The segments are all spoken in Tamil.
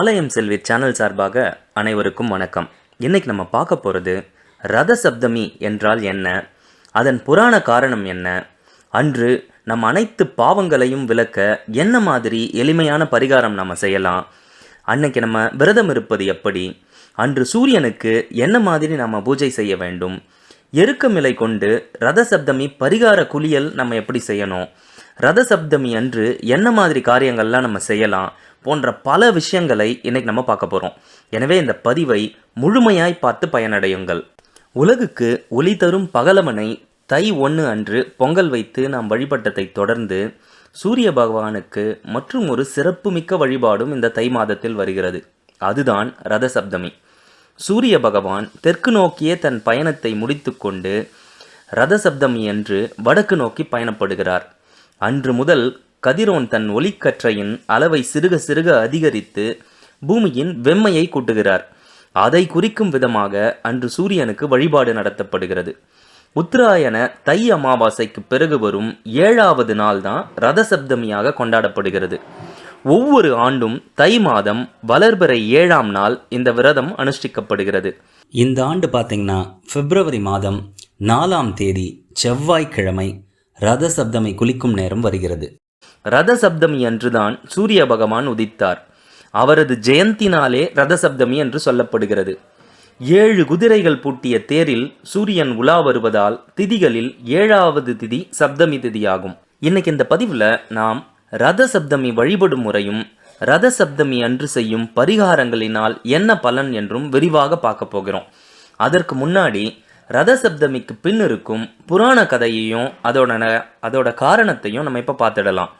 ஆலயம் செல்வி சேனல் சார்பாக அனைவருக்கும் வணக்கம். இன்றைக்கி நம்ம பார்க்க போகிறது ரத சப்தமி என்றால் என்ன? அதன் புராண காரணம் என்ன? அன்று நம் அனைத்து பாவங்களையும் விளக்க என்ன மாதிரி எளிமையான பரிகாரம் நம்ம செய்யலாம்? அன்னைக்கு நம்ம விரதம் இருப்பது எப்படி? அன்று சூரியனுக்கு என்ன மாதிரி நம்ம பூஜை செய்ய வேண்டும்? எருக்கமிலை கொண்டு ரத சப்தமி பரிகார குளியல் நம்ம எப்படி செய்யணும்? ரத சப்தமி அன்று என்ன மாதிரி காரியங்கள்லாம் நம்ம செய்யலாம்? போன்ற பல விஷயங்களை இன்னைக்கு நம்ம பார்க்க போகிறோம் எனவே இந்த பதிவை முழுமையாய் பார்த்து பயனடையுங்கள். உலகுக்கு ஒளி தரும் பகலவனை தை ஒன்று அன்று பொங்கல் வைத்து நாம் வழிபட்டதை தொடர்ந்து சூரிய பகவானுக்கு மற்றும் ஒரு சிறப்புமிக்க வழிபாடும் இந்த தை மாதத்தில் வருகிறது. அதுதான் ரத சப்தமி சூரிய பகவான் தெற்கு நோக்கியே தன் பயணத்தை முடித்துக்கொண்டு ரத சப்தமி அன்று வடக்கு நோக்கி பயணப்படுகிறார். அன்று முதல் கதிரோன் தன் ஒளிக்கற்றையின் அளவை சிறுக சிறுக அதிகரித்து பூமியின் வெம்மையை கூட்டுகிறார். அதை குறிக்கும் விதமாக அன்று சூரியனுக்கு வழிபாடு நடத்தப்படுகிறது. உத்தராயண தை அமாவாசைக்கு பிறகு வரும் ஏழாவது நாள் தான் ரத சப்தமியாக கொண்டாடப்படுகிறது. ஒவ்வொரு ஆண்டும் தை மாதம் வளர்பிறை ஏழாம் நாள் இந்த விரதம் அனுஷ்டிக்கப்படுகிறது. இந்த ஆண்டு பார்த்தீங்கன்னா பிப்ரவரி மாதம் நாலாம் தேதி செவ்வாய்க்கிழமை ரத சப்தமை குளிக்கும் நேரம் வருகிறது. ரத சப்தமி அன்றுதான் சூரிய பகவான் உதித்தார். அவரது ஜெயந்தினாலே ரத சப்தமி என்று சொல்லப்படுகிறது. ஏழு குதிரைகள் பூட்டிய தேரில் சூரியன் உலா வருவதால் திதிகளில் ஏழாவது திதி சப்தமி திதியாகும். இன்னைக்கு இந்த பதிவில் நாம் ரத சப்தமி வழிபடும் முறையும் ரத சப்தமி அன்று செய்யும் பரிகாரங்களினால் என்ன பலன் என்றும் விரிவாக பார்க்க போகிறோம். அதற்கு முன்னாடி ரத சப்தமிக்கு பின் இருக்கும் புராண கதையையும் அதோட அதோட காரணத்தையும் நம்ம இப்போ பார்த்துடலாம்.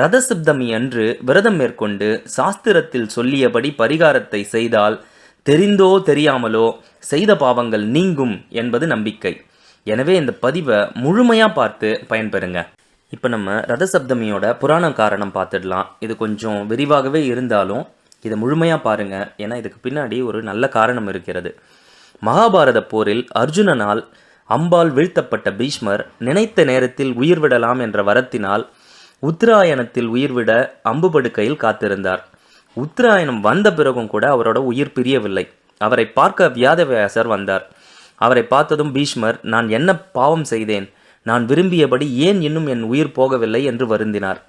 ரதசப்தமி அன்று விரதம் மேற்கொண்டு சாஸ்திரத்தில் சொல்லியபடி பரிகாரத்தை செய்தால் தெரிந்தோ தெரியாமலோ செய்த பாவங்கள் நீங்கும் என்பது நம்பிக்கை. எனவே இந்த பதிவை முழுமையாக பார்த்து பயன்பெறுங்க. இப்போ நம்ம ரதசப்தமியோட புராண காரணம் பார்த்துடலாம். இது கொஞ்சம் விரிவாகவே இருந்தாலும் இதை முழுமையாக பாருங்கள் ஏன்னா இதுக்கு பின்னாடி ஒரு நல்ல காரணம் இருக்கிறது. மகாபாரத போரில் அர்ஜுனனால் அம்பால் வீழ்த்தப்பட்ட பீஷ்மர் நினைத்த நேரத்தில் உயிர் விடலாம் என்ற வரத்தினால் உத்தராயணத்தில் உயிர்விட அம்பு படுக்கையில் காத்திருந்தார். உத்தராயணம் வந்த பிறகும் கூட அவரோட உயிர் பிரியவில்லை. அவரை பார்க்க வியாதவியாசர் வந்தார். அவரை பார்த்ததும் பீஷ்மர் நான் என்ன பாவம் செய்தேன்? நான் விரும்பியபடி ஏன் இன்னும் என் உயிர் போகவில்லை? என்று வருந்தினார்.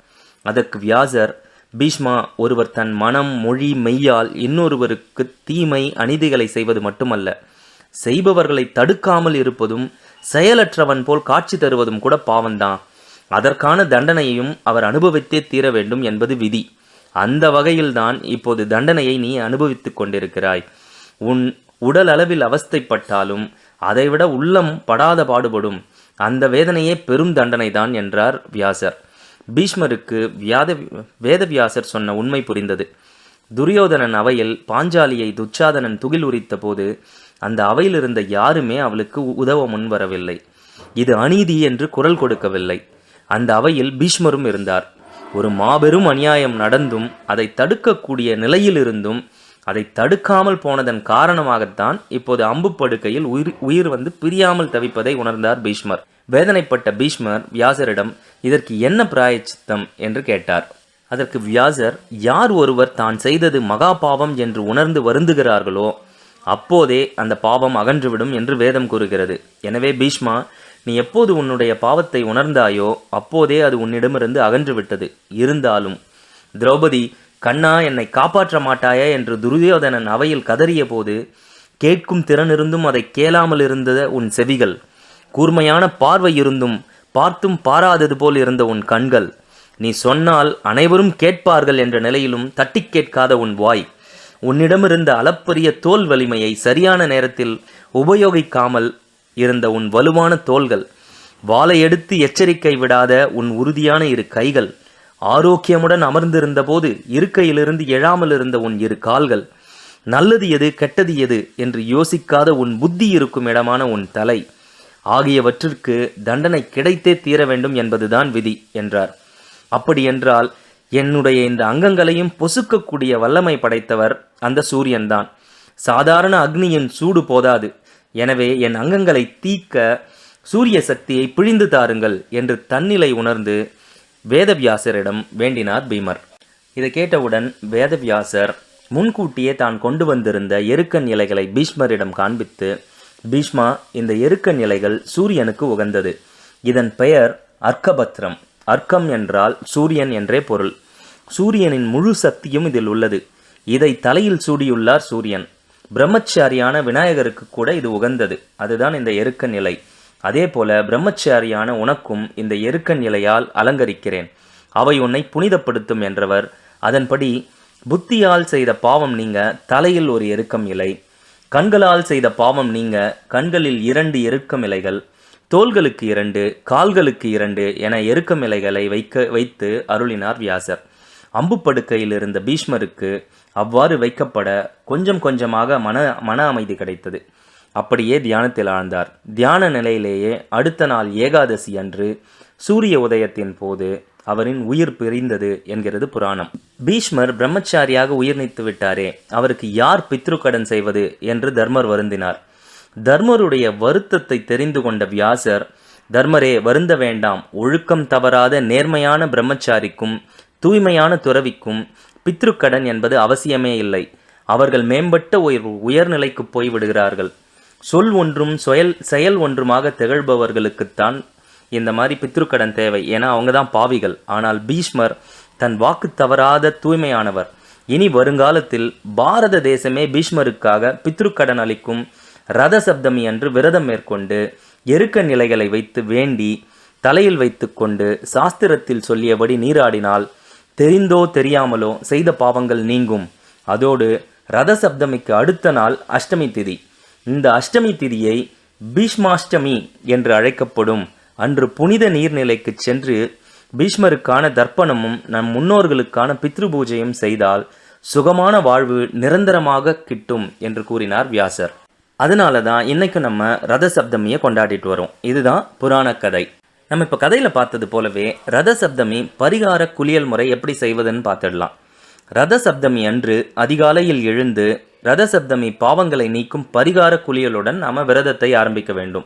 அதற்கு வியாசர் பீஷ்மா ஒருவர் தன் மனம் மொழி மெய்யால் இன்னொருவருக்கு தீமை அநீதிகளை செய்வது மட்டுமல்ல. செய்பவர்களை தடுக்காமல் இருப்பதும் செயலற்றவன் போல் காட்சி தருவதும் கூட பாவம்தான். அதற்கான தண்டனையையும் அவர் அனுபவித்தே தீர வேண்டும் என்பது விதி. அந்த வகையில்தான் இப்போது தண்டனையை நீ அனுபவித்துக் கொண்டிருக்கிறாய். உன் உடல் அளவில் அவஸ்தைப்பட்டாலும் அதைவிட உள்ளம் படாத பாடுபடும். அந்த வேதனையே பெரும் தண்டனை தான் என்றார் வியாசர். பீஷ்மருக்கு வியாத வேதவியாசர் சொன்ன உண்மை புரிந்தது. துரியோதனன் அவையில் பாஞ்சாலியை துச்சாதனன் துகில் உரித்த போது அந்த அவையில் இருந்த யாருமே அவளுக்கு உ- உதவ முன்வரவில்லை. இது அநீதி என்று குரல் கொடுக்கவில்லை. அந்த அவையில் பீஷ்மரும் இருந்தார். ஒரு மாபெரும் அநியாயம் நடந்தும் அதை தடுக்கக்கூடிய நிலையில் இருந்தும் அதை தடுக்காமல் போனதன் காரணமாகத்தான் இப்போது அம்பு படுக்கையில் உயிர் உயிர் வந்து பிரியாமல் தவிப்பதை உணர்ந்தார் பீஷ்மர். வேதனைப்பட்ட பீஷ்மர் வியாசரிடம் இதற்கு என்ன பிராயச்சித்தம்? என்று கேட்டார். அதற்கு வியாசர் யார் ஒருவர் தான் செய்தது மகா பாவம் என்று உணர்ந்து வருந்துகிறார்களோ அப்போதே அந்த பாவம் அகன்றுவிடும் என்று வேதம் கூறுகிறது. எனவே பீஷ்மா நீ எப்போது உன்னுடைய பாவத்தை உணர்ந்தாயோ அப்போதே அது உன்னிடமிருந்து அகன்று விட்டது இருந்தாலும் திரௌபதி கண்ணா என்னை காப்பாற்ற மாட்டாயா என்று துரியோதனன் அவையில் கதறிய போது கேட்கும் திறன் இருந்தும் அதை கேளாமல் இருந்த உன் செவிகள். கூர்மையான பார்வை இருந்தும் பார்த்தும் பாராதது போல் இருந்த உன் கண்கள். நீ சொன்னால் அனைவரும் கேட்பார்கள் என்ற நிலையிலும் தட்டி கேட்காத உன் வாய். உன்னிடமிருந்த அளப்பரிய தோல் வலிமையை சரியான நேரத்தில் உபயோகிக்காமல் இருந்த உன் வலுவான தோள்கள் வாளை எடுத்து எச்சரிக்கை விடாத உன் உறுதியான இரு கைகள் ஆரோக்கியமுடன் அமர்ந்திருந்த போது இருக்கையிலிருந்து எழாமல் இருந்த உன் இரு கால்கள் நல்லது எது கெட்டது எது என்று யோசிக்காத உன் புத்தி இருக்கும் இடமான உன் தலை ஆகியவற்றிற்கு தண்டனை கிடைத்தே தீர வேண்டும் என்பதுதான் விதி என்றார். அப்படியென்றால் என்னுடைய இந்த அங்கங்களையும் பொசுக்கக்கூடிய வல்லமை படைத்தவர் அந்த சூரியன்தான். சாதாரண அக்னியின் சூடு போதாது. எனவே என் அங்கங்களை தீக்க சூரிய சக்தியை பிழிந்து தாருங்கள் என்று தன்னிலை உணர்ந்து வேதவியாசரிடம் வேண்டினார் பீமர். இதை கேட்டவுடன் வேதவியாசர் முன்கூட்டியே தான் கொண்டு வந்திருந்த எருக்கன் இலைகளை பீஷ்மரிடம் காண்பித்து பீஷ்மா இந்த எருக்கன் இலைகள் சூரியனுக்கு உகந்தது. இதன் பெயர் அர்க்கபத்ரம். அர்க்கம் என்றால் சூரியன் என்றே பொருள். சூரியனின் முழு சக்தியும் இதில் உள்ளது. இதை தலையில் சூடியுள்ளார் சூரியன். பிரம்மச்சாரியான விநாயகருக்கு கூட இது உகந்தது. அதுதான் இந்த எருக்க நிலை. அதே போல பிரம்மச்சாரியான உனக்கும் இந்த எருக்க நிலையால் அலங்கரிக்கிறேன். அவை உன்னை புனிதப்படுத்தும் என்றவர். அதன்படி புத்தியால் செய்த பாவம் நீங்க தலையில் ஒரு எருக்கம் இலை. கண்களால் செய்த பாவம் நீங்க கண்களில் இரண்டு எருக்கம் இலைகள். தோள்களுக்கு இரண்டு கால்களுக்கு இரண்டு என எருக்கம் இலைகளை வைக்க வைத்து அருளினார் வியாசர். அம்பு படுக்கையில் இருந்த பீஷ்மருக்கு அவ்வாறு வைக்கப்பட கொஞ்சம் கொஞ்சமாக மன மன அமைதி கிடைத்தது. அப்படியே தியானத்தில் ஆழ்ந்தார். தியான நிலையிலேயே அடுத்த நாள் ஏகாதசி அன்று சூரிய உதயத்தின் போது அவரின் உயிர் பிரிந்தது என்கிறது புராணம். பீஷ்மர் பிரம்மச்சாரியாக உயிர் நீத்து விட்டாரே அவருக்கு யார் பித்ருக்கடன் செய்வது என்று தர்மர் வருந்தினார். தர்மருடைய வருத்தத்தை தெரிந்து கொண்ட வியாசர் தர்மரே வருந்த வேண்டாம். ஒழுக்கம் தவறாத நேர்மையான பிரம்மச்சாரிக்கும் தூய்மையான துறவிக்கும் பித்ருக்கடன் என்பது அவசியமே இல்லை. அவர்கள் மேம்பட்ட உயர் உயர்நிலைக்கு போய் விடுகிறார்கள் சொல் ஒன்றும் செயல் செயல் ஒன்றுமாக திகழ்பவர்களுக்குத்தான் இந்த மாதிரி பித்ருக்கடன் தேவை. ஏன்னா அவங்க தான் பாவிகள். ஆனால் பீஷ்மர் தன் வாக்கு தவறாத தூய்மையானவர். இனி வருங்காலத்தில் பாரத தேசமே பீஷ்மருக்காக பித்ருக்கடன் அளிக்கும் ரத சப்தமி அன்று விரதம் மேற்கொண்டு எருக்க நிலைகளை வைத்து வேண்டி தலையில் வைத்துக்கொண்டு சாஸ்திரத்தில் சொல்லியபடி நீராடினால் தெரிந்தோ தெரியாமலோ செய்த பாவங்கள் நீங்கும். அதோடு ரத சப்தமிக்கு அடுத்த நாள் அஷ்டமி திதி. இந்த அஷ்டமி திதியை பீஷ்மாஷ்டமி என்று அழைக்கப்படும் அன்று புனித நீர்நிலைக்கு சென்று பீஷ்மருக்கான தர்ப்பணமும் நம் முன்னோர்களுக்கான பித்ரு பூஜையும் செய்தால் சுகமான வாழ்வு நிரந்தரமாக கிட்டும் என்று கூறினார் வியாசர். அதனால தான் இன்னைக்கு நம்ம ரத சப்தமியை கொண்டாடிட்டு வரோம். இதுதான் புராண கதை. நம்ம இப்போ கதையில் பார்த்தது போலவே ரத சப்தமி பரிகார குளியல் முறை எப்படி செய்வதுன்னு பார்த்துடலாம். ரத சப்தமி அன்று அதிகாலையில் எழுந்து ரத சப்தமி பாவங்களை நீக்கும் பரிகார குளியலுடன் நாம் விரதத்தை ஆரம்பிக்க வேண்டும்.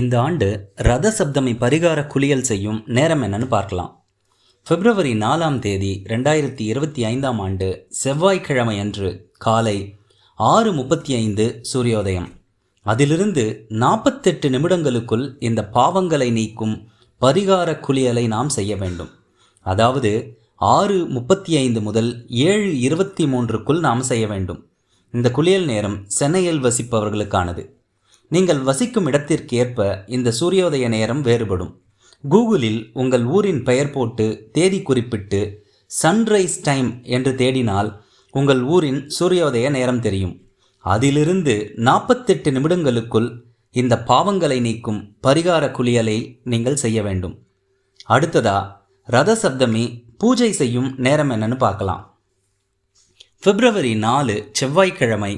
இந்த ஆண்டு ரத சப்தமி பரிகார குளியல் செய்யும் நேரம் என்னன்னு பார்க்கலாம். பிப்ரவரி நாலாம் தேதி ரெண்டாயிரத்தி இருபத்தி ஐந்தாம் ஆண்டு செவ்வாய்க்கிழமை அன்று காலை ஆறு முப்பத்தி ஐந்து சூரியோதயம். அதிலிருந்து நாற்பத்தெட்டு நிமிடங்களுக்குள் இந்த பாவங்களை நீக்கும் பரிகார குளியலை நாம் செய்ய வேண்டும். அதாவது ஆறு முப்பத்தி ஐந்து முதல் ஏழு இருபத்தி மூன்றுக்குள் நாம் செய்ய வேண்டும். இந்த குளியல் நேரம் சென்னையில் வசிப்பவர்களுக்கானது. நீங்கள் வசிக்கும் இடத்திற்கு ஏற்ப இந்த சூரியோதய நேரம் வேறுபடும். கூகுளில் உங்கள் ஊரின் பெயர் போட்டு தேதி குறிப்பிட்டு சன்ரைஸ் டைம் என்று தேடினால் உங்கள் ஊரின் சூரியோதய நேரம் தெரியும். அதிலிருந்து நாற்பத்தெட்டு நிமிடங்களுக்குள் இந்த பாவங்களை நீக்கும் பரிகார குளியலை நீங்கள் செய்ய வேண்டும். அடுத்ததா ரத சப்தமி பூஜை செய்யும் நேரம் என்னன்னு பார்க்கலாம். பிப்ரவரி நாலு செவ்வாய்க்கிழமை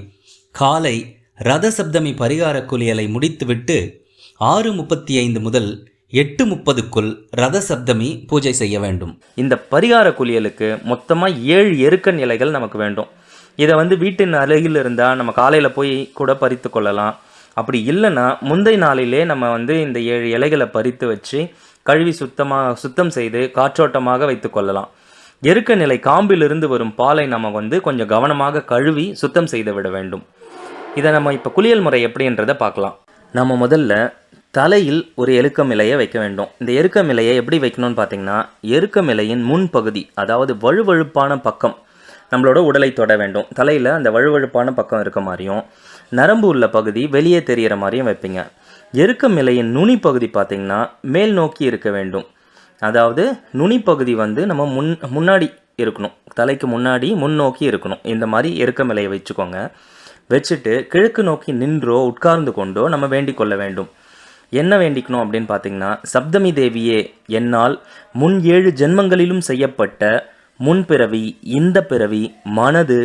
காலை ரத சப்தமி பரிகார குளியலை முடித்துவிட்டு ஆறு முப்பத்தி ஐந்து முதல் எட்டு முப்பதுக்குள் ரத சப்தமி பூஜை செய்ய வேண்டும். இந்த பரிகார குளியலுக்கு மொத்தமாக ஏழு எருக்கன் இலைகள் நமக்கு வேண்டும். இதை வந்து வீட்டின் அருகில் இருந்தால் நம்ம காலையில் போய் கூட பறித்து கொள்ளலாம். அப்படி இல்லைன்னா முந்தைய நாளிலே நம்ம வந்து இந்த ஏழு இலைகளை பறித்து வச்சு கழுவி சுத்தமாக சுத்தம் செய்து காற்றோட்டமாக வைத்து கொள்ளலாம். எருக்க நிலை காம்பிலிருந்து வரும் பாலை நம்ம வந்து கொஞ்சம் கவனமாக கழுவி சுத்தம் செய்து விட வேண்டும். இதை நம்ம இப்போ குளியல் முறை எப்படின்றத பார்க்கலாம். நம்ம முதல்ல தலையில் ஒரு எருக்கம் இலையை வைக்க வேண்டும். இந்த எருக்கம் இலையை எப்படி வைக்கணும்னு பார்த்தீங்கன்னா எருக்கம் இலையின் முன்பகுதி அதாவது வழுவழுப்பான பக்கம் நம்மளோட உடலை தொட வேண்டும். தலையில் அந்த வழுவழுப்பான பக்கம் இருக்க மாதிரியும் நரம்பு உள்ள பகுதி வெளியே தெரிகிற மாதிரியும் வைப்பீங்க. எருக்கம் இலையின் நுனி பகுதி பார்த்தீங்கன்னா மேல் நோக்கி இருக்க வேண்டும். அதாவது நுனி பகுதி வந்து நம்ம முன் முன்னாடி இருக்கணும். தலைக்கு முன்னாடி முன்னோக்கி இருக்கணும். இந்த மாதிரி எருக்கம் இலையை வச்சுக்கோங்க. வச்சுட்டு கிழக்கு நோக்கி நின்றோ உட்கார்ந்து கொண்டோ நம்ம வேண்டிக் கொள்ள வேண்டும். என்ன வேண்டிக்கணும் அப்படின்னு பார்த்தீங்கன்னா சப்தமி தேவியே என்னால் முன் ஏழு ஜென்மங்களிலும் செய்யப்பட்ட முன்பிறவி இந்த பிறவி மனது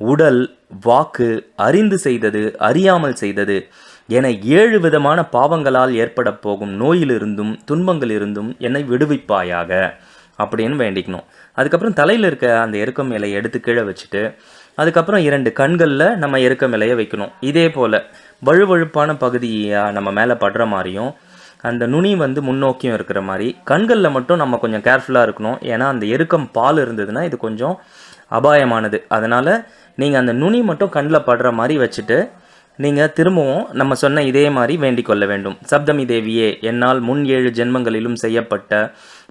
உடல் வாக்கு அறிந்து செய்தது அறியாமல் செய்தது என ஏழு விதமான பாவங்களால் ஏற்பட போகும் நோயிலிருந்தும் துன்பங்களிலிருந்தும் என்னை விடுவிப்பாயாக அப்படின்னு வேண்டிக்கணும். அதுக்கப்புறம் தலையில் இருக்க அந்த எருக்கம் இலையை எடுத்து கீழே வச்சுட்டு அதுக்கப்புறம் இரண்டு கண்களில் நம்ம எருக்கம் இலையை வைக்கணும். இதே போல் வழுவழுப்பான பகுதியாக நம்ம மேலே படுற மாதிரியும் அந்த நுனி வந்து முன்னோக்கியும் இருக்கிற மாதிரி கண்களில் மட்டும் நம்ம கொஞ்சம் கேர்ஃபுல்லாக இருக்கணும். ஏன்னா அந்த எருக்கம் பால் இருந்ததுன்னா இது கொஞ்சம் அபாயமானது. அதனால் நீங்கள் அந்த நுனி மட்டும் கண்ணில் படுற மாதிரி வச்சுட்டு நீங்கள் திரும்பவும் நம்ம சொன்ன இதே மாதிரி வேண்டிக் கொள்ள வேண்டும். சப்தமி தேவியே என்னால் முன் ஏழு ஜென்மங்களிலும் செய்யப்பட்ட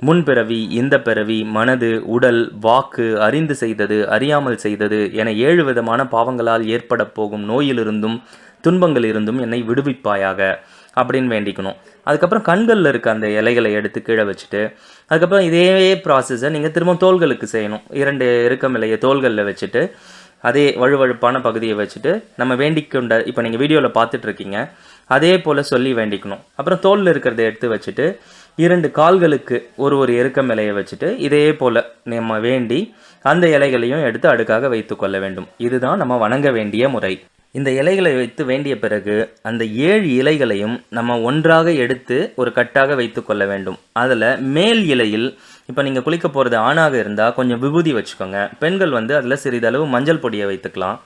முன்பிறவி இந்த பிறவி மனது உடல் வாக்கு அறிந்து செய்தது அறியாமல் செய்தது என ஏழு விதமான பாவங்களால் ஏற்பட போகும் நோயிலிருந்தும் துன்பங்கள் இருந்தும் என்னை விடுவிப்பாயாக அப்படின்னு வேண்டிக்கணும். அதுக்கப்புறம் கண்களில் இருக்க அந்த இலைகளை எடுத்து கீழே வச்சுட்டு அதுக்கப்புறம் இதே ப்ராசஸை நீங்கள் திரும்ப தோள்களுக்கு செய்யணும். இரண்டு இறுக்கம் இலையை தோள்களில் வச்சுட்டு அதே வழுவழுப்பான பகுதியை வச்சுட்டு நம்ம வேண்டிக்கொண்ட இப்போ நீங்கள் வீடியோவில் பார்த்துட்டு இருக்கீங்க அதே போல் சொல்லி வேண்டிக்கணும். அப்புறம் தோலில் இருக்கிறத எடுத்து வச்சுட்டு இரண்டு கால்களுக்கு ஒரு ஒரு எருக்கம் இலையை வச்சுட்டு இதே போல் நம்ம வேண்டி அந்த இலைகளையும் எடுத்து அடுக்காக வைத்து கொள்ள வேண்டும். இதுதான் நம்ம வணங்க வேண்டிய முறை. இந்த இலைகளை வைத்து வேண்டிய பிறகு அந்த ஏழு இலைகளையும் நம்ம ஒன்றாக எடுத்து ஒரு கட்டாக வைத்து கொள்ள வேண்டும். அதில் மேல் இலையில் இப்போ நீங்கள் குளிக்க போகிறது ஆணாக இருந்தால் கொஞ்சம் விபூதி வச்சுக்கோங்க. பெண்கள் வந்து அதில் சிறிதளவு மஞ்சள் பொடியை வைத்துக்கலாம்.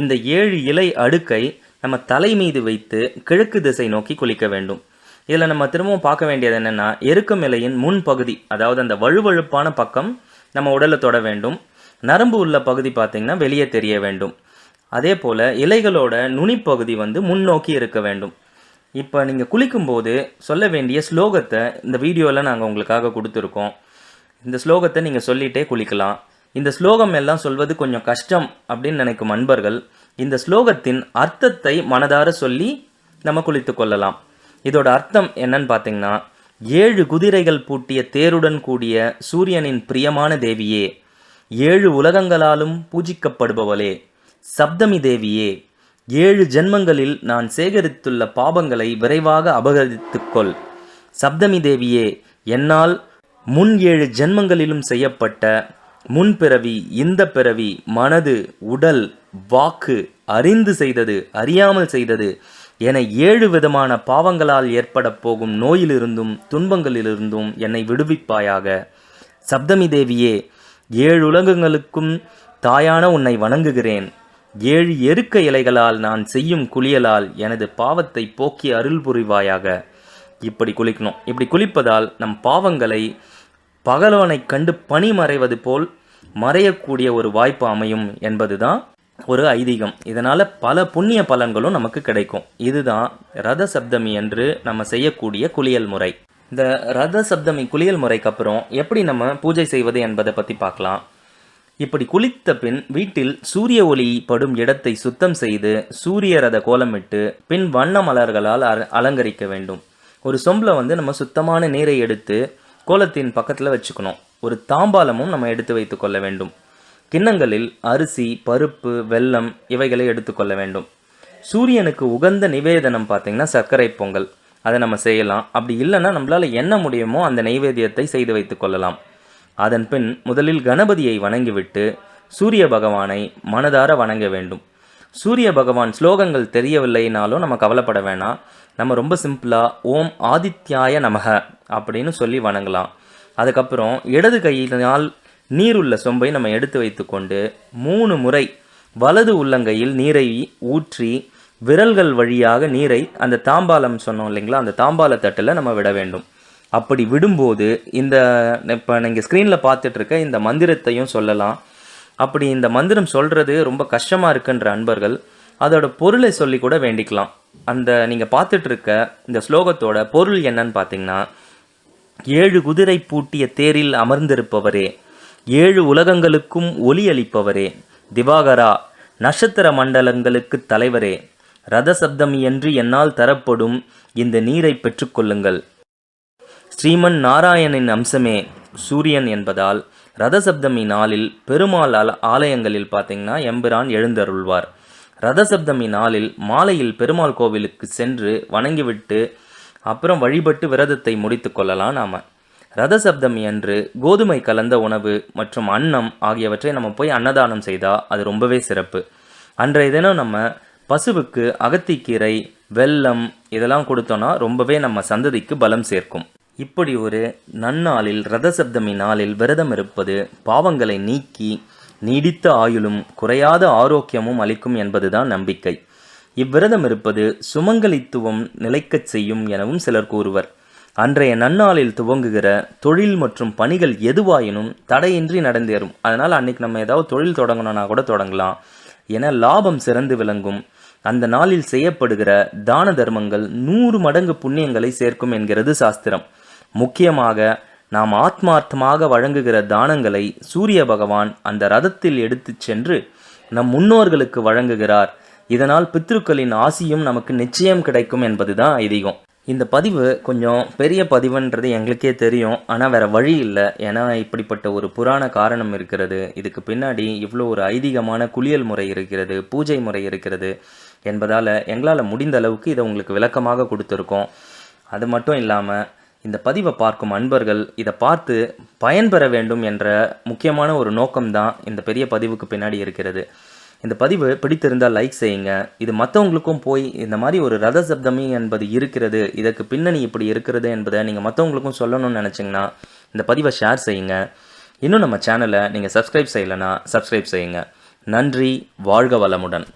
இந்த ஏழு இலை அடுக்கை நம்ம தலை மீது வைத்து கிழக்கு திசை நோக்கி குளிக்க வேண்டும். இதில் நம்ம திரும்பவும் பார்க்க வேண்டியது என்னென்னா எருக்கும் இலையின் முன் பகுதி அதாவது அந்த வழுவழுப்பான பக்கம் நம்ம உடலை தொட வேண்டும். நரம்பு உள்ள பகுதி பார்த்திங்கன்னா வெளியே தெரிய வேண்டும். அதே போல் இலைகளோட நுனிப்பகுதி வந்து முன்னோக்கி இருக்க வேண்டும். இப்போ நீங்கள் குளிக்கும்போது சொல்ல வேண்டிய ஸ்லோகத்தை இந்த வீடியோவில் நாங்கள் உங்களுக்காக கொடுத்துருக்கோம். இந்த ஸ்லோகத்தை நீங்கள் சொல்லிட்டே குளிக்கலாம். இந்த ஸ்லோகம் எல்லாம் சொல்வது கொஞ்சம் கஷ்டம் அப்படின்னு நினைக்கும் அன்பர்கள் இந்த ஸ்லோகத்தின் அர்த்தத்தை மனதார சொல்லி நம்ம குளித்து கொள்ளலாம். இதோட அர்த்தம் என்னன்னு பார்த்தீங்கன்னா ஏழு குதிரைகள் பூட்டிய தேருடன் கூடிய சூரியனின் பிரியமான தேவியே ஏழு உலகங்களாலும் பூஜிக்கப்படுபவளே சப்தமி தேவியே ஏழு ஜென்மங்களில் நான் சேகரித்துள்ள பாபங்களை விரைவாக அபகரித்துக்கொள். சப்தமி தேவியே என்னால் முன் ஏழு ஜென்மங்களிலும் செய்யப்பட்ட முன்பிறவி இந்த பிறவி மனது உடல் வாக்கு அறிந்து செய்தது அறியாமல் செய்தது என ஏழு விதமான பாவங்களால் ஏற்பட போகும் நோயிலிருந்தும் துன்பங்களிலிருந்தும் என்னை விடுவிப்பாயாக. சப்தமி தேவியே ஏழு உலகங்களுக்கும் தாயான உன்னை வணங்குகிறேன். ஏழு எருக்க இலைகளால் நான் செய்யும் குளியலால் எனது பாவத்தை போக்கி அருள் புரிவாயாக. இப்படி குளிக்கணும். இப்படி குளிப்பதால் நம் பாவங்களை பகலவனை கண்டு பனி மறைவது போல் மறையக்கூடிய ஒரு வாய்ப்பு அமையும் என்பதுதான் ஒரு ஐதீகம். இதனால் பல புண்ணிய பலன்களும் நமக்கு கிடைக்கும். இதுதான் ரத சப்தமி என்று நம்ம செய்யக்கூடிய குளியல் முறை. இந்த ரத சப்தமி குளியல் முறைக்கு அப்புறம் எப்படி நம்ம பூஜை செய்வது என்பதை பற்றி பார்க்கலாம். இப்படி குளித்த பின் வீட்டில் சூரிய ஒளி படும் இடத்தை சுத்தம் செய்து சூரிய ரத கோலமிட்டு பின் வண்ண மலர்களால் அல- அலங்கரிக்க வேண்டும். ஒரு சொம்பில் வந்து நம்ம சுத்தமான நீரை எடுத்து கோலத்தின் பக்கத்தில் வச்சுக்கணும். ஒரு தாம்பாலமும் நம்ம எடுத்து வைத்து கொள்ள வேண்டும். கிண்ணங்களில் அரிசி பருப்பு வெல்லம் இவைகளை எடுத்துக்கொள்ள வேண்டும். சூரியனுக்கு உகந்த நிவேதனம் பார்த்தீங்கன்னா சர்க்கரை பொங்கல். அதை நம்ம செய்யலாம். அப்படி இல்லைன்னா நம்மளால் என்ன முடியுமோ அந்த நைவேத்தியத்தை செய்து வைத்து கொள்ளலாம். அதன் பின் முதலில் கணபதியை வணங்கிவிட்டு சூரிய பகவானை மனதார வணங்க வேண்டும். சூரிய பகவான் ஸ்லோகங்கள் தெரியவில்லைனாலும் நம்ம கவலைப்பட வேணாம். நம்ம ரொம்ப சிம்பிளாக ஓம் ஆதித்யாய நமக அப்படின்னு சொல்லி வணங்கலாம். அதுக்கப்புறம் இடது கையினால் நீருள்ள சொம்பை நம்ம எடுத்து வைத்துக்கொண்டு மூணு முறை வலது உள்ளங்கையில் நீரை ஊற்றி விரல்கள் வழியாக நீரை அந்த தாம்பாலம் சொன்னோம் இல்லைங்களா? அந்த தாம்பால தட்டில் நம்ம விட வேண்டும். அப்படி விடும்போது இந்த இப்போ நீங்கள் ஸ்க்ரீனில் பார்த்துட்ருக்க இந்த மந்திரத்தையும் சொல்லலாம். அப்படி இந்த மந்திரம் சொல்கிறது ரொம்ப கஷ்டமாக இருக்குன்ற அன்பர்கள் அதோட பொருளை சொல்லி கூட வேண்டிக்கலாம். அந்த நீங்கள் பார்த்துட்ருக்க இந்த ஸ்லோகத்தோட பொருள் என்னன்னு பார்த்தீங்கன்னா ஏழு குதிரை பூட்டிய தேரில் அமர்ந்திருப்பவரே ஏழு உலகங்களுக்கும் ஒலி அளிப்பவரே திவாகரா நட்சத்திர மண்டலங்களுக்கு தலைவரே. ரதசப்தமி என்று என்னால் தரப்படும் இந்த நீரை பெற்றுக்கொள்ளுங்கள். ஸ்ரீமன் நாராயணின் அம்சமே சூரியன் என்பதால் ரதசப்தமி நாளில் பெருமாள் ஆலயங்களில் பார்த்தீங்கன்னா எம்பிரான் எழுந்தருள்வார். ரதசப்தமி நாளில் மாலையில் பெருமாள் கோவிலுக்கு சென்று வணங்கிவிட்டு அப்புறம் வழிபட்டு விரதத்தை முடித்து கொள்ளலாம் நாம. ரதசப்தமி அன்று கோதுமை கலந்த உணவு மற்றும் அன்னம் ஆகியவற்றை நம்ம போய் அன்னதானம் செய்தால் அது ரொம்பவே சிறப்பு. அன்றைய தினம் நம்ம பசுவுக்கு அகத்திக்கீரை வெல்லம் இதெல்லாம் கொடுத்தோன்னா ரொம்பவே நம்ம சந்ததிக்கு பலம் சேர்க்கும். இப்படி ஒரு நன்னாளில் ரதசப்தமி நாளில் விரதம் இருப்பது பாவங்களை நீக்கி நீடித்த ஆயுளும் குறையாத ஆரோக்கியமும் அளிக்கும் என்பதுதான் நம்பிக்கை. இவ்விரதம் இருப்பது சுமங்கலித்துவம் நிலைக்கச் செய்யும் எனவும் சிலர் கூறுவர். அன்றைய நன்னாளில் துவங்குகிற தொழில் மற்றும் பணிகள் எதுவாயினும் தடையின்றி நடந்தேறும். அதனால் அன்னைக்கு நம்ம ஏதாவது தொழில் தொடங்கணும்னா கூட தொடங்கலாம். என லாபம் சிறந்து விளங்கும். அந்த நாளில் செய்யப்படுகிற தான தர்மங்கள் நூறு மடங்கு புண்ணியங்களை சேர்க்கும் என்கிறது சாஸ்திரம். முக்கியமாக நாம் ஆத்மார்த்தமாக வழங்குகிற தானங்களை சூரிய பகவான் அந்த ரதத்தில் எடுத்துச் சென்று நம் முன்னோர்களுக்கு வழங்குகிறார். இதனால் பித்ருக்களின் ஆசியும் நமக்கு நிச்சயம் கிடைக்கும் என்பதுதான் ஐதீகம். இந்த பதிவு கொஞ்சம் பெரிய பதிவுன்றது எங்களுக்கே தெரியும். ஆனால் வேறு வழி இல்லை. ஏன்னா இப்படிப்பட்ட ஒரு புராண காரணம் இருக்கிறது. இதுக்கு பின்னாடி இவ்வளோ ஒரு ஐதீகமான குளியல் முறை இருக்கிறது பூஜை முறை இருக்கிறது என்பதால் எங்களால் முடிந்த அளவுக்கு இதை உங்களுக்கு விளக்கமாக கொடுத்துருக்கோம். அது மட்டும் இல்லாமல் இந்த பதிவை பார்க்கும் அன்பர்கள் இதை பார்த்து பயன்பெற வேண்டும் என்ற முக்கியமான ஒரு நோக்கம்தான் இந்த பெரிய பதிவுக்கு பின்னாடி இருக்கிறது. இந்த பதிவு பிடித்திருந்தால் லைக் செய்யுங்க. இது மற்றவங்களுக்கும் போய் இந்த மாதிரி ஒரு ரத சப்தமி என்பது இருக்கிறது இதற்கு பின்னணி இப்படி இருக்கிறது என்பதை நீங்கள் மற்றவங்களுக்கும் சொல்லணும்னு நினச்சிங்கன்னா இந்த பதிவை ஷேர் செய்யுங்க. இன்னும் நம்ம சேனலை நீங்கள் சப்ஸ்கிரைப் செய்யலைன்னா சப்ஸ்கிரைப் செய்யுங்க. நன்றி வாழ்க வளமுடன்.